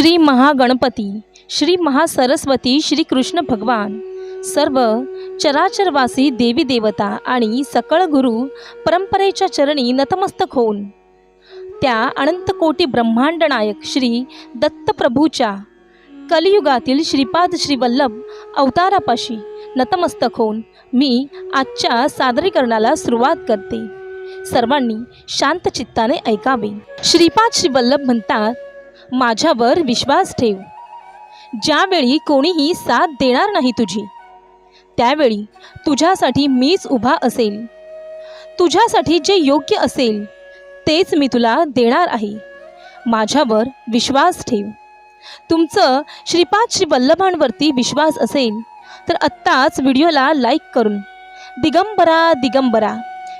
श्री महागणपती श्री महासरस्वती श्री कृष्ण भगवान. सर्व चराचरवासी देवी देवता आणि सकळ गुरु परंपरेच्या चरणी नतमस्तक होऊन त्या अनंतकोटी ब्रह्मांड नायक श्री दत्तप्रभूच्या कलियुगातील श्रीपाद श्रीवल्लभ अवतारापाशी नतमस्तक होऊन मी आजच्या सादरीकरणाला सुरुवात करते. सर्वांनी शांत चित्ताने ऐकावे. श्रीपाद श्रीवल्लभ म्हणतात माझ्यावर विश्वास ठेव. ज्यावेळी कोणीही साथ देणार नाही तुझी त्यावेळी तुझ्यासाठी मीच उभा असेल. तुझ्यासाठी जे योग्य असेल तेच मी तुला देणार आहे. माझ्यावर विश्वास ठेव. तुमचं श्रीपाद श्री वल्लभांवरती विश्वास असेल तर आत्ताच व्हिडिओला लाईक करून दिगंबरा दिगंबरा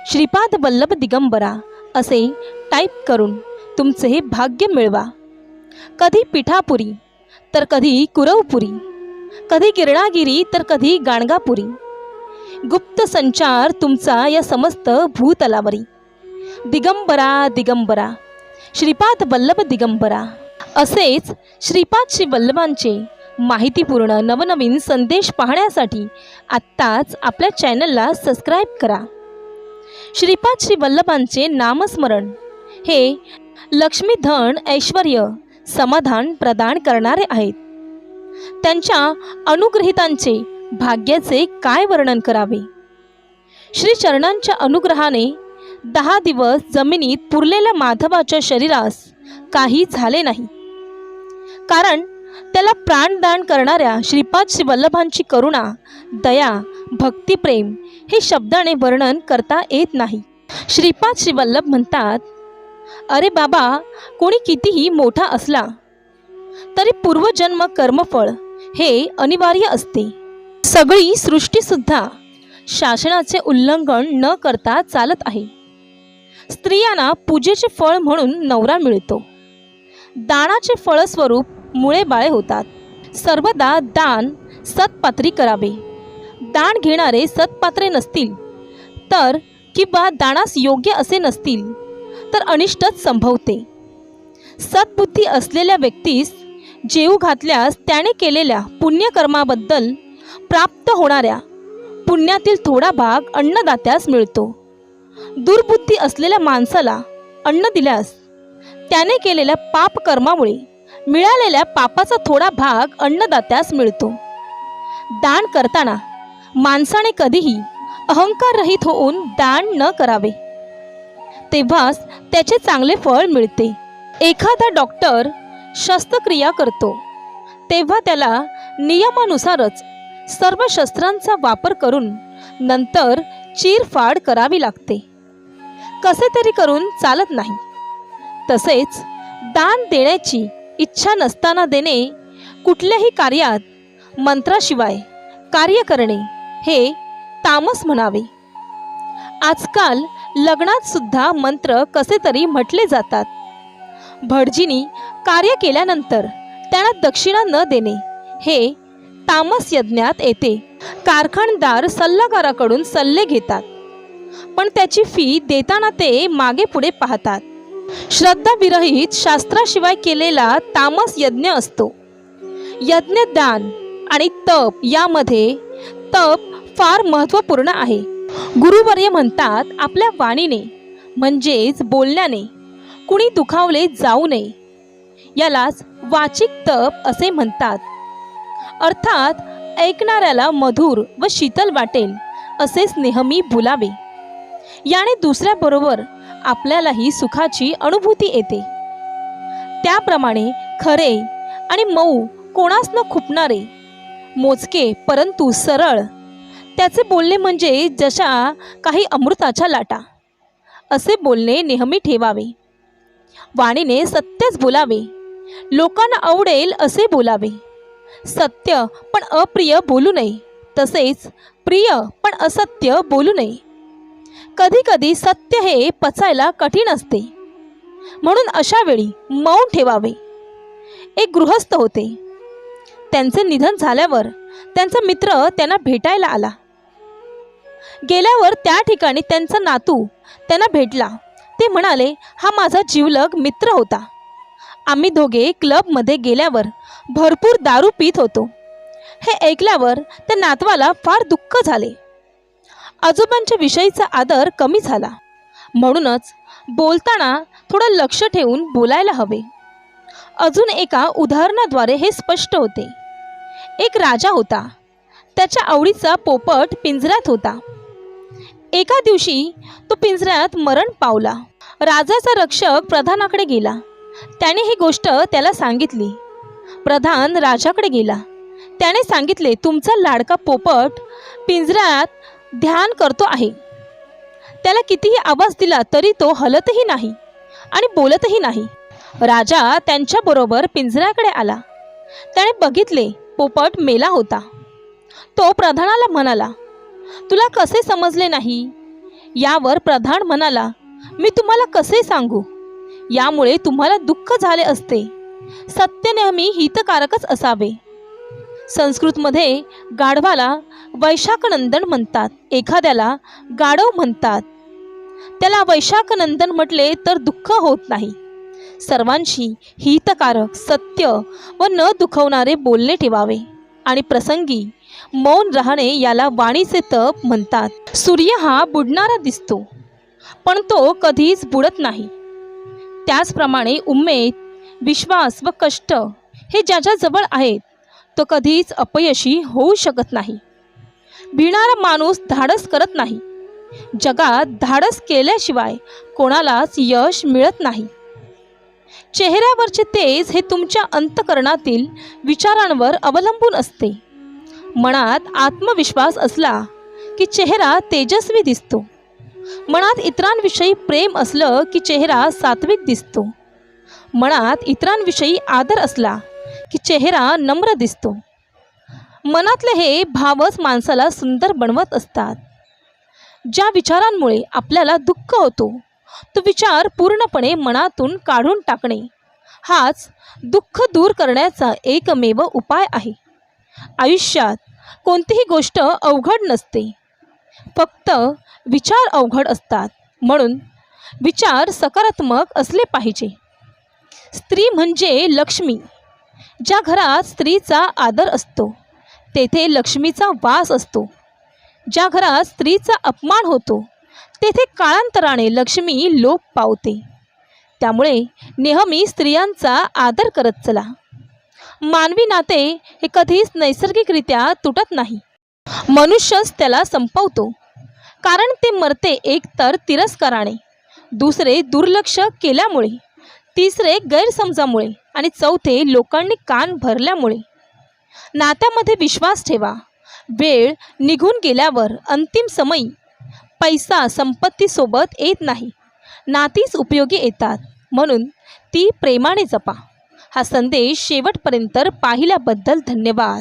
श्रीपाद वल्लभ दिगंबरा असे टाईप करून तुमचे हे भाग्य मिळवा. कधी पिठापुरी तर कधी कुरवपुरी कधी गिरणागिरी तर कधी गाणगापुरी. गुप्त संचार तुमचा या समस्त भूतलावरी. दिगंबरा दिगंबरा श्रीपाद वल्लभ दिगंबरा. असेच श्रीपाद श्री वल्लभांचे माहितीपूर्ण नवनवीन संदेश पाहण्यासाठी आत्ताच आपल्या चॅनलला सबस्क्राईब करा. श्रीपाद श्री वल्लभांचे नामस्मरण हे लक्ष्मीधन ऐश्वर्य ऐश्वर समाधान प्रदान करणारे आहेत. त्यांच्या अनुग्रहितांचे भाग्याचे काय वर्णन करावे? श्री चरणांच्या अनुग्रहाने दहा दिवस जमिनीत पुरलेल्या माधवाच्या शरीरास काही झाले नाही. कारण त्याला प्राणदान करणाऱ्या श्रीपाद श्री वल्लभांची करुणा दया भक्तिप्रेम हे शब्दाने वर्णन करता येत नाही. श्रीपाद श्री वल्लभ म्हणतात अरे बाबा कोणी कितीही मोठा असला तरी पूर्वजन्म कर्मफळ हे अनिवार्य असते. सगळी सृष्टीसुद्धा शासनाचे उल्लंघन न करता चालत आहे. स्त्रियांना पूजेचे फळ म्हणून नवरा मिळतो. दानाचे फळस्वरूप मुळे बाळे होतात. सर्वदा दान सत्पात्री करावे. दान घेणारे सत्पात्रे नसतील तर किंवा दानास योग्य असे नसतील तर अनिष्टच संभवते. सद्बुद्धी असलेल्या व्यक्तीस जेऊ घातल्यास त्याने केलेल्या पुण्यकर्माबद्दल प्राप्त होणाऱ्या पुण्यातील थोडा भाग अन्नदात्यास मिळतो. दुर्बुद्धी असलेल्या माणसाला अन्न दिल्यास त्याने केलेल्या पापकर्मामुळे मिळालेल्या पापाचा थोडा भाग अन्नदात्यास मिळतो. दान करताना माणसाने कधीही अहंकाररहित होऊन दान न करावे. तेव्हाच त्याचे चांगले फळ मिळते. एखादा डॉक्टर शस्त्रक्रिया करतो. तेव्हा त्याला नियमानुसारच सर्व शस्त्रांचा वापर करून नंतर चीरफाड करावी लागते. कसे तरी करून चालत नाही. तसेच दान देण्याची इच्छा नसताना देणे कुठल्याही कार्यात मंत्राशिवाय कार्य करणे हे तामस म्हणावे. आजकाल लग्नात सुद्धा मंत्र कसे तरी म्हटले जातात. भटजीनी कार्य केल्यानंतर त्यांना दक्षिणा न देणे हे तामस यज्ञात येते. कारखानदार सल्लागाराकडून सल्ले घेतात. पण त्याची फी देताना ते मागे पुढे पाहतात. श्रद्धाविरहित शास्त्राशिवाय केलेला तामस यज्ञ असतो. यज्ञदान आणि तप यामध्ये तप फार महत्त्वपूर्ण आहे. गुरुवर्य म्हणतात आपल्या वाणीने म्हणजेच बोलण्याने. कुणी दुखावले जाऊ नये. यालाच वाचिक तप असे म्हणतात. अर्थात ऐकणाऱ्याला मधुर व शीतल वाटेल असेच नेहमी बोलावे. याने दुसऱ्याबरोबर आपल्यालाही सुखाची अनुभूती येते. त्याप्रमाणे खरे आणि मऊ कोणास न खुपणारे मोजके परंतु सरळ त्याचे बोलणे म्हणजे जशा काही अमृताच्या लाटा असे बोलणे नेहमी ठेवावे. वाणीने सत्यच बोलावे. लोकांना आवडेल असे बोलावे. सत्य पण अप्रिय बोलू नये. तसेच प्रिय पण असत्य बोलू नये. कधीकधी सत्य हे पचायला कठीण असते. म्हणून अशा वेळी मौन ठेवावे. एक गृहस्थ होते. त्यांचे निधन झाल्यावर त्यांचा मित्र त्यांना भेटायला आला. गेल्यावर त्या ठिकाणी त्यांचा नातू त्यांना भेटला. ते म्हणाले हा माझा जीवलग मित्र होता. आम्ही दोघे क्लबमध्ये गेल्यावर भरपूर दारू पित होतो. हे ऐकल्यावर त्या नातवाला फार दुःख झाले. आजोबांच्या विषयीचा आदर कमी झाला. म्हणूनच बोलताना थोडं लक्ष ठेवून बोलायला हवे. अजून एका उदाहरणाद्वारे हे स्पष्ट होते. एक राजा होता. त्याच्या आवडीचा पोपट पिंजऱ्यात होता. एका दिवशी तो पिंजऱ्यात मरण पावला. राजाचा रक्षक प्रधानाकडे गेला. त्याने ही गोष्ट त्याला सांगितली. प्रधान राजाकडे गेला. त्याने सांगितले तुमचा लाडका पोपट पिंजऱ्यात ध्यान करतो आहे. त्याला कितीही आवाज दिला तरी तो हलतही नाही आणि बोलतही नाही. राजा त्यांच्याबरोबर पिंजऱ्याकडे आला. त्याने बघितले पोपट मेला होता. तो प्रधानाला म्हणाला तुला कसे समजले नाही? यावर प्रधान म्हणाला मी तुम्हाला कसे सांगू? यामुळे तुम्हाला दुःख झाले असते. सत्य नेहमी हितकारकच असावे. संस्कृतमध्ये गाढवाला वैशाखनंदन म्हणतात. एखाद्याला गाढव म्हणतात. त्याला वैशाखनंदन म्हटले तर दुःख होत नाही. सर्वांशी हितकारक सत्य व न दुखवणारे बोलणे ठेवावे. आणि प्रसंगी मौन राहणे याला वाणीचे तप म्हणतात. सूर्य हा बुडणारा दिसतो पण तो कधीच बुडत नाही. त्याचप्रमाणे उमेद विश्वास व कष्ट हे ज्याच्याजवळ आहेत तो कधीच अपयशी होऊ शकत नाही. भिणारा माणूस धाडस करत नाही. जगात धाडस केल्याशिवाय कोणालाच यश मिळत नाही. चेहऱ्यावरचे तेज हे तुमच्या अंतकरणातील विचारांवर अवलंबून असते. मनात आत्मविश्वास असला की चेहरा तेजस्वी दिसतो. मनात इतरांविषयी प्रेम असलं की चेहरा सात्विक दिसतो. मनात इतरांविषयी आदर असला की चेहरा नम्र दिसतो. मनातले हे भावच माणसाला सुंदर बनवत असतात. ज्या विचारांमुळे आपल्याला दुःख होतो तो विचार पूर्णपणे मनातून काढून टाकणे हाच दुःख दूर करण्याचा एकमेव उपाय आहे. आयुष्यात कोणतीही गोष्ट अवघड नसते. फक्त विचार अवघड असतात. म्हणून विचार सकारात्मक असले पाहिजे. स्त्री म्हणजे लक्ष्मी ज्या घरात स्त्रीचा आदर असतो तेथे लक्ष्मीचा वास असतो. ज्या घरात स्त्रीचा अपमान होतो तेथे काळांतराने लक्ष्मी लोप पावते. त्यामुळे नेहमी स्त्रियांचा आदर करत चला. मानवी नाते हे कधीच नैसर्गिकरित्या तुटत नाही. मनुष्यच त्याला संपवतो. कारण ते मरते एक तर तिरस्काराने. दुसरे दुर्लक्ष केल्यामुळे. तिसरे गैरसमजामुळे आणि चौथे लोकांनी कान भरल्यामुळे. नात्यामध्ये विश्वास ठेवा. वेळ निघून गेल्यावर अंतिम समयी. पैसा संपत्तीसोबत येत नाही. नातीच उपयोगी येतात. म्हणून ती प्रेमाने जपा. हा संदेश शेवटपर्यंत पाहिल्याबद्दल धन्यवाद.